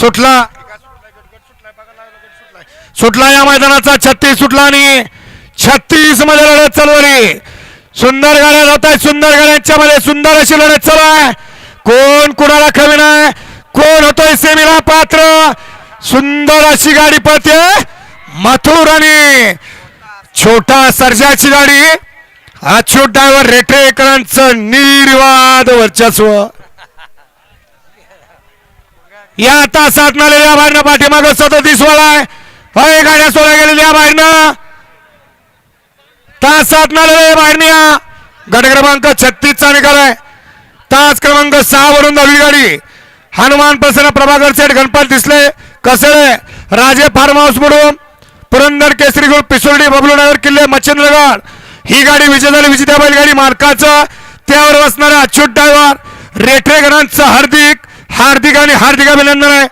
सुटला. सुटला या मैदानाचा छत्तीस सुटला आणि छत्तीसमध्ये लढत चालू सुंदर गाड्या जात आहेत सुंदर गाड्यांच्या मध्ये सुंदर अशी लढत चालू आहे. कोण कुणाला कमी नाही? कोण होतोय सेमीला पात्र? सुंदर अशी गाडी पळते मथुर आणि छोटा सर्जाची गाडी. अच्युत ड्रायव्हर रेटरेकरांचं निर्वाद वर्चस्व. या तासात या बाहेरनं पाठीमाग सतत वाला आहे. गाड्या सोडल्या गेलेल्या बाहेरनं. तासात या बाहेरनं या. गट क्रमांक छत्तीसचा निकाल आहे. तास क्रमांक सहा वरून दहावी गाडी. हनुमान प्रसन्न प्रभाकर सेठ गणपत दिसले. कसळे राजे फार्म हाऊस म्हणून. पुरंदर केसरी ग्रुप पिसोर्डी बबलू नगर किल्ले मच्छिंद्रगड. ही गाडी विजय झाली विजेत्या बैलगाडी मालकाचं. त्यावर बसणारा अच्युत ड्रायव्हर रेठरेकरांचं हार्दिक. हार्दिक आणि हार्दिक अभिनंदन आहे.